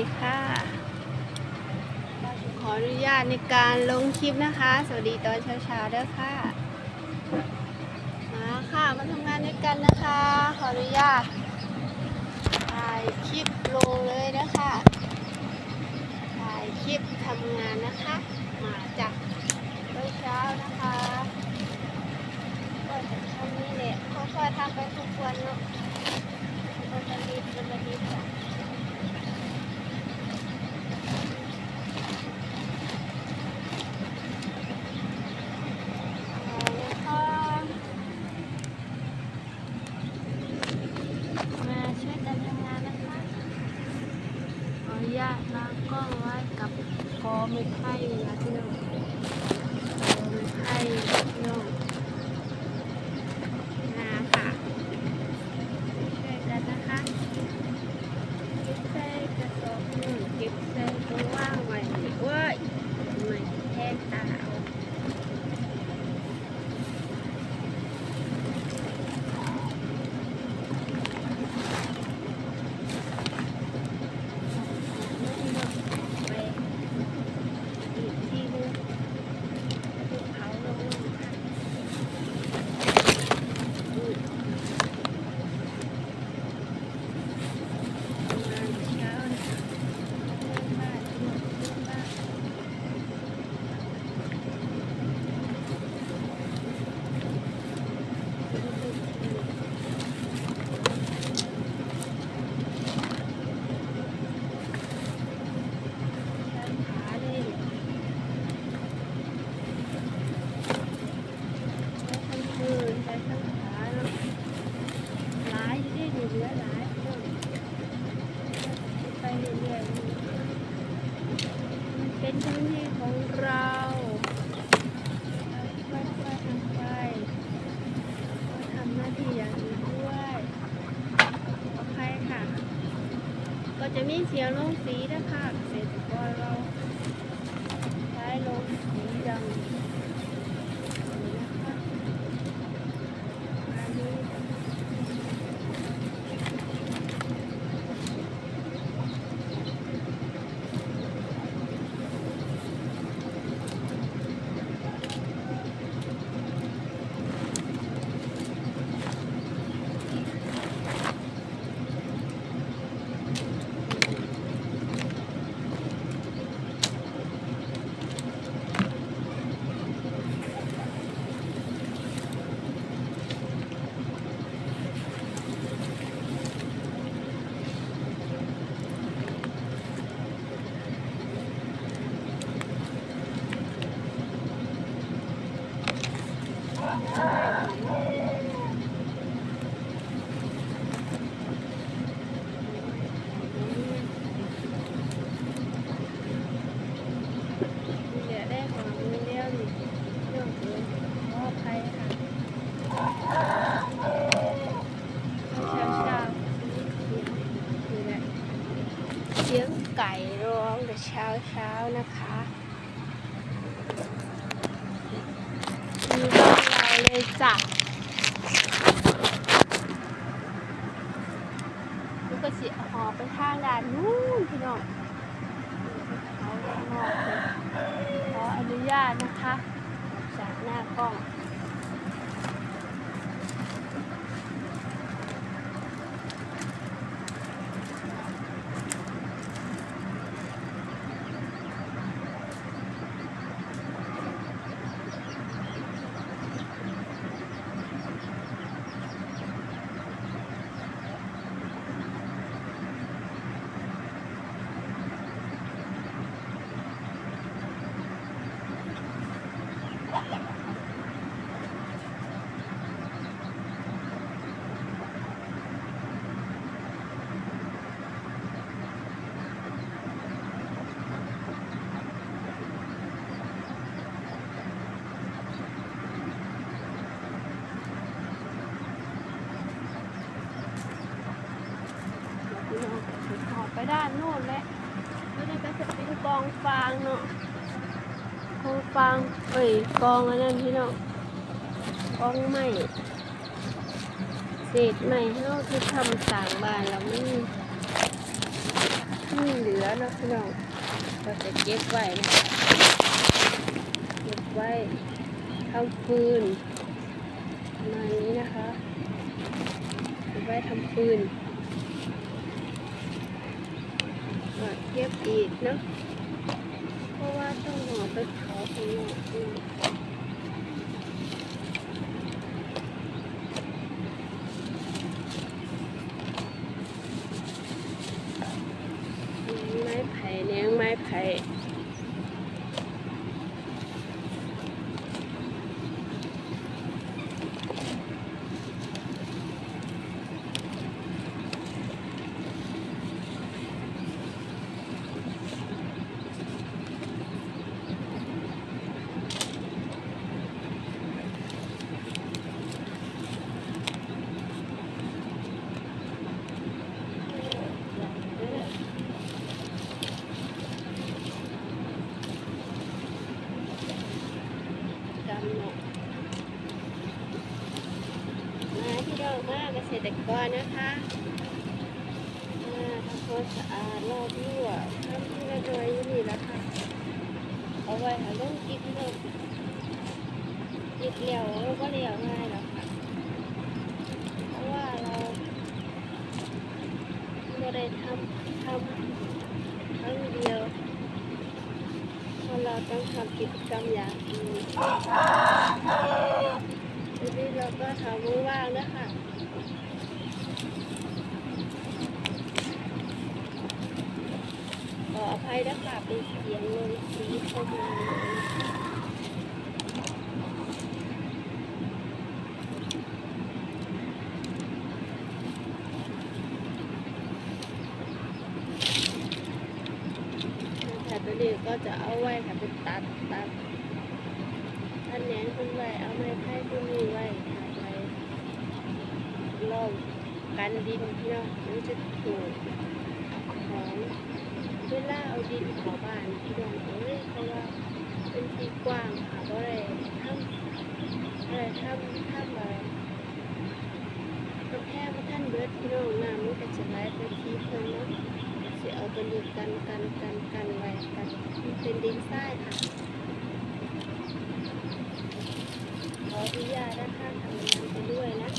ดีค่ะ ขออนุญาตในการลงคลิปนะคะ สวัสดีตอนเช้าๆด้วยค่ะ มาค่ะ มาทำงานด้วยกันนะคะ ขออนุญาตถ่ายคลิปลงเลยนะคะถ่ายคลิปทำงานนะคะ มาจากตอนเช้านะคะก็จะทำนี่แหละค่อยๆทำไปทุกวันเนาะวันละนิดวันละนิดจ้ะ ก็จะมีเสียงลงสีนะคะเสร็จกรเราใช้ลงสีดำนี่นะคะอันนี้ เหลือได้ของมือเดียวนี่เรื่องเลยขออภัยค่ะเช้าเช้าๆนี่แหละเสียง ไก่ร้องแต่เช้าเช้านะคะมีบ้านเราเลยจ้ะลูกก็สิหอบไปทางด่านนู้นพี่น้องเขาด้านนอกเลย ขออนุญาตนะคะ จากหน้ากล้อง พี่น้องหอบไป ด้านโน้นและไม่ได้ก็จะเป็นกองฟางเนาะกองฟางเอ้ยกองอันนั้นพี่น้องกองไม้เศษไม้เฮาที่ทำสางบ้านเราไม่มีมีมีเหลือเนาะพี่น้องก็จะเก็บไว้นะคะเก็บไว้ทำฟืนประมาณนี้นะคะเก็บไว้ทำฟืนก็ เย็บอีกเนาะเพราะว่าต้องหอไปเผาข้างนอกเนาะ ไม้ไผ่เลี้ยงไม้ไผ่กำเนาะมาที่เรามาเกษตรกร นะคะทำความสะอาดรอบรั่วทำที่ระดอยอยู่นี่แหละค่ะเอาไว้หาลงกินเนาะกินเลี้ยวก็เลี้ยวง่ายหรอกค่ะเพราะว่าเราไม่ได้ทำทำครั้งเดียวเพราะเราต้องทำกิจกรรมอย่างอื่นทีนี้เราก็ทำว่างๆนะคะ ขออภัยนะคะเป็นเสียงลมสีเข้ามาแต่ตัวนี้ก็จะเอาไว้ค่ะเป็นตัดตัดท่านแหนนคุณไว้เอาไม้ไผ่คุณนี้ไว้ค่ะไว้รอบกันดินเนาะมันจะถูกของ เวลาเอาดินเขอบ้านพี่น้องเอ้ยเพราะว่าเป็นที่กว้างค่ะก็เลยทำอะไรทำทำอะไรก็แค่ว่าท่านเบิดพี่น้องน้ำมันก็จะไหลไปที่เพิ่นเนาะสิเอาตัวนี้กันกันกันกันไว้กันเป็นดินทรายค่ะขออนุญาตนะคะทำงานไปด้วยนะ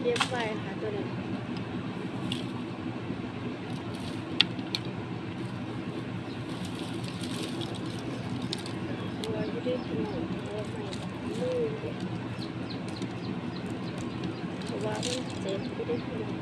คะเรียบไว้ค่ะตัวนี้ตัวอยู่ด้วยขนมตัวใหม่มือเด็กเพราะว่ามันเจ็บอยู่ด้วยขนม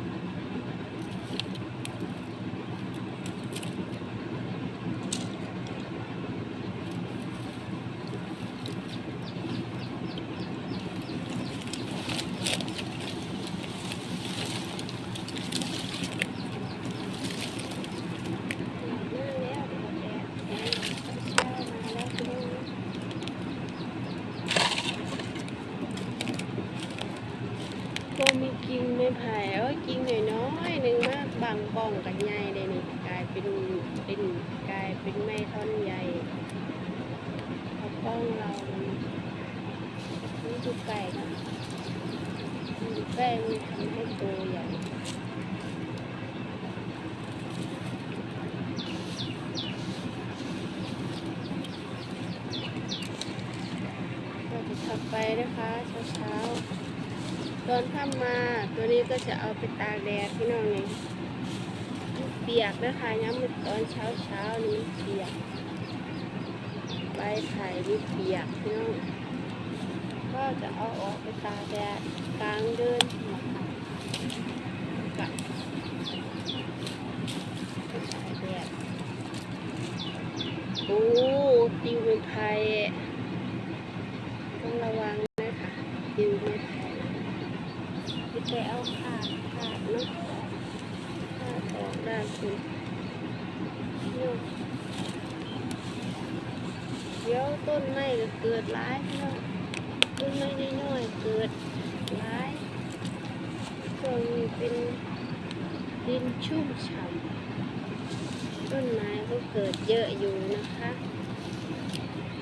ก็มีกิ่งไม้ไผ่เอ้ยกิ่งน้อยๆหนึ่งมากบางป้องกันใหญ่เลยนี่กลายเป็นเป็นกลายเป็นไม้ท่อนใหญ่เพราะป้องเรามันมันอยู่ไกลกัน แป้งทำให้ตัวใหญ่ก็จะทำไปนะคะเช้าๆตอนค่ำมาตัวนี้ก็จะเอาไปตากแดดพี่น้องนี่เปียกนะคะย้ำมันตอนเช้าเช้าๆนี่เปียกใบไผ่นี่เปียกพี่น้อง จะเอาออกไปตากแดดกลางเดินนกับตากแดดโอ้ติวเป็นไผ่ต้องระวังนะคะติวไม่ไผ่ไปเอาขาดขาดเนาะขาดออกได้คือเนาะเดี๋ยวต้นไม้ก็เกิดร้ายเนาะ ต้นไม้น้อยๆเกิดร้ายช่วงนี้เป็นดินชุ่มฉ่ำต้นไม้ก็เกิดเยอะอยู่นะคะ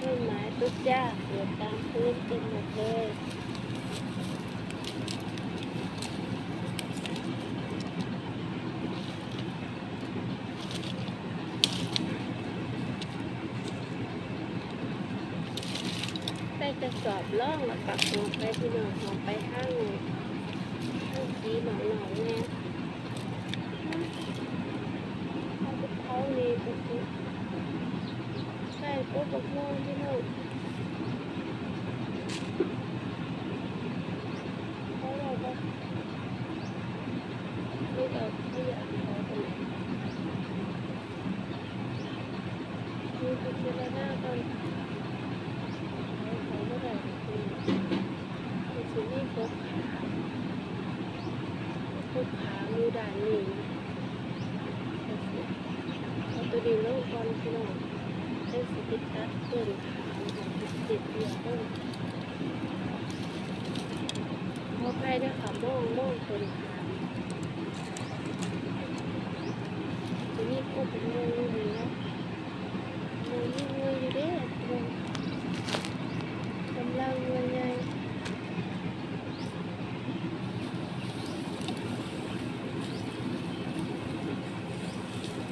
ต้นไม้ทุกยาเกิดตามพื้นเต็มหมดเลย จะสอบ ล่องแล้วปักหัวไปที่น้องหัวไปห้างห้างสีหนองหนองแน่เอาไปเผานี่ปุ๊บใช่ปุ๊บปุ๊บม่าที่น้องเขาบอกว่าไม่เอาไม่อยากเอาไปไหนดูไปทีละหน้าก่อน เขาเมื่อไหร่คือคือซีนี่พกขาพกขามือด่านนี่เอาตัวดีแล้วก่อนพี่น้องได้สิติดตัดเกินขา ติดเดียวต้นพอใครได้ขาโม่งโม่งตัวขาตัวนี้ก็เป็นโม่อยู่แล้วโม่งยิ่งเงยอยู่เด้โม่กำลังเงินไง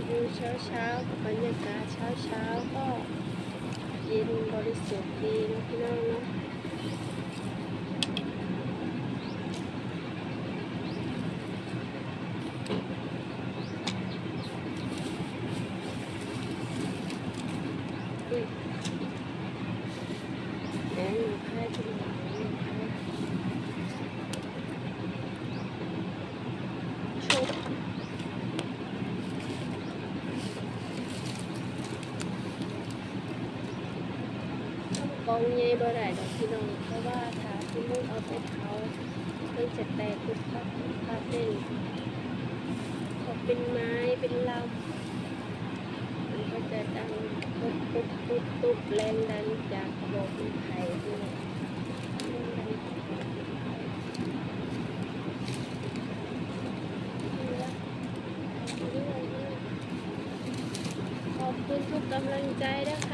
ดูเช้าเช้ากับบรรยากาศเช้าเช้าๆ ก็เย็นบริสุทธิ์ดีนะพี่น้องเนาะอุ้ยแหนหนูแค่ที่หนูแค่ชุบ ก องใหญ่บ่ได้ดอกพี่น้องเพราะว่าถ้าพี่มุกเอาไปเผามันจะแตกปุ๊บปั๊บปุ๊บปั๊บเลยพอเป็นไม้เป็นลำมันก็จะดังปุ๊บปุ๊บปุ๊บปุ๊บแรงดันจากกระบอกไม้ไผ่นี่แหละแรงดันจากกระบอกไม้ไผ่นี่ละเรื่อยขอบคุณทุกกำลังใจนะคะ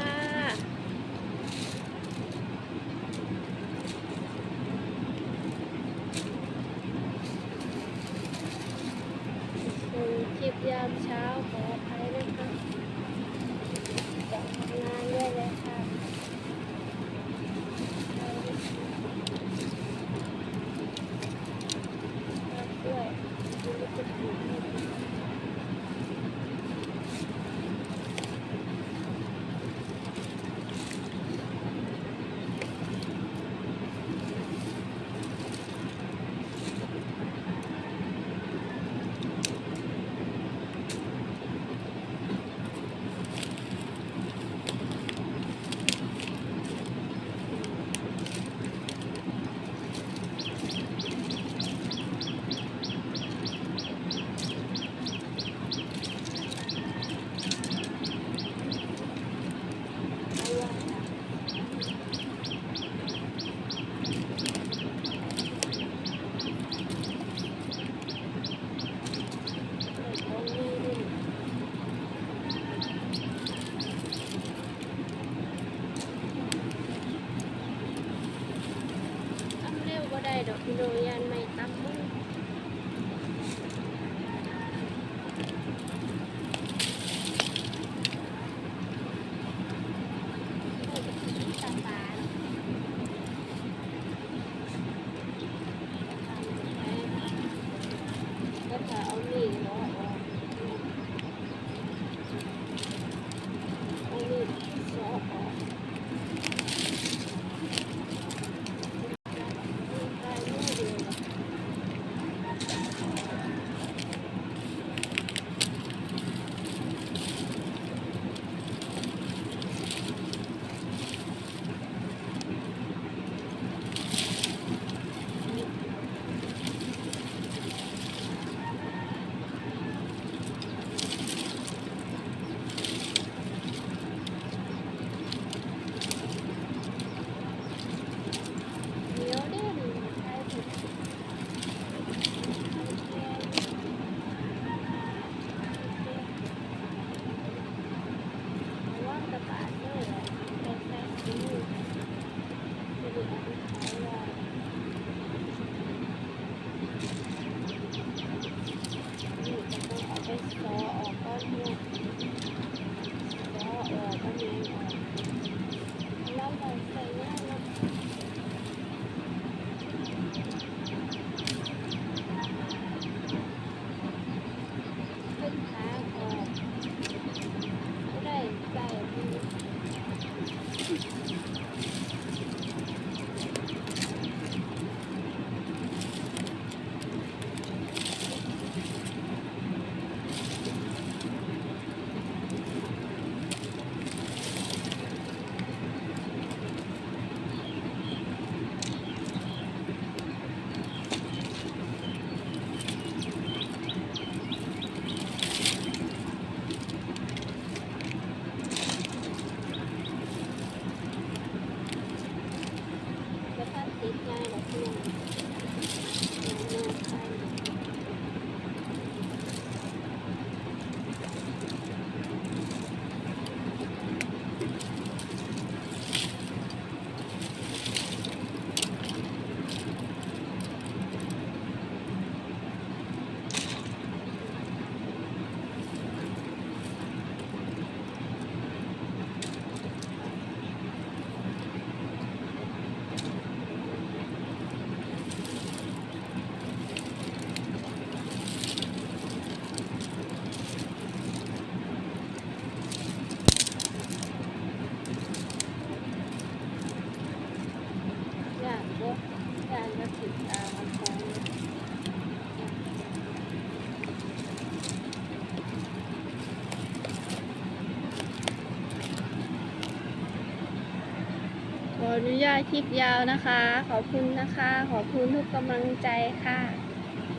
ออนุญาตคลิปยาวนะคะ ขอบคุณนะคะ ขอบคุณทุกกำลังใจค่ะ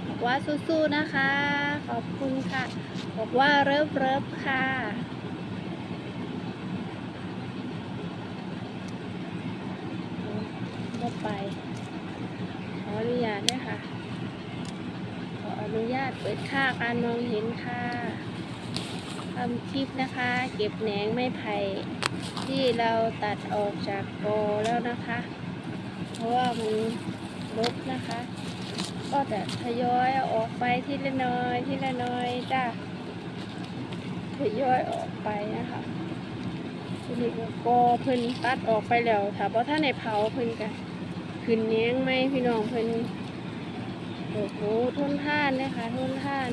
บอกว่าสู้ๆนะคะ ขอบคุณค่ะบอกว่าเริบเริบค่ะก็ไป ขออนุญาตด้วยค่ะ ขออนุญาตเปิดค่าการมองเห็นค่ะำคลิปนะคะ เก็บแหนงไม้ไผ่ที่เราตัดออกจากกอแล้วนะคะ เพราะว่ามันลบนะคะ ก็จะทยอยออกไปทีละน้อยทีละน้อยจ้าทยอยออกไปนะคะทีนี้ก็กอเพิ่นตัดออกไปแล้วถ้าเพราะถ้าในเผาเพิ่นกันขึ้นแหนงไหมพี่น้องเพิ่นโอ้โหทุนท่านเลยค่ะทุนท่าน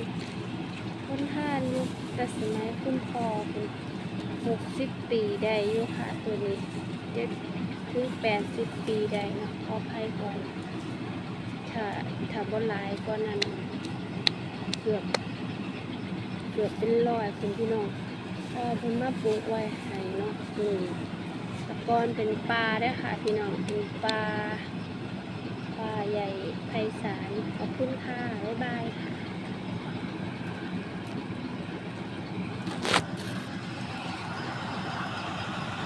ทนท่านอยู่แต่สมัยคุณพ่อเป็นหกสิบปีได้อยู่ค่ะตัวนี้เจ็ดคือแปดสิบปีได้เนาะขอภัยก่อนถ้าถ้าบนหลายกว่านั้นเกือบเกือบเป็นร้อยคุณพี่น้องพ่อเพิ่นมาปลูกไว้ให้เนาะนี่ตะกอนเป็นปลาเด้ค่ะพี่น้องเป็นปลาปลาใหญ่ไพศาลขอบคุณค่ะบ๊ายบายค่ะ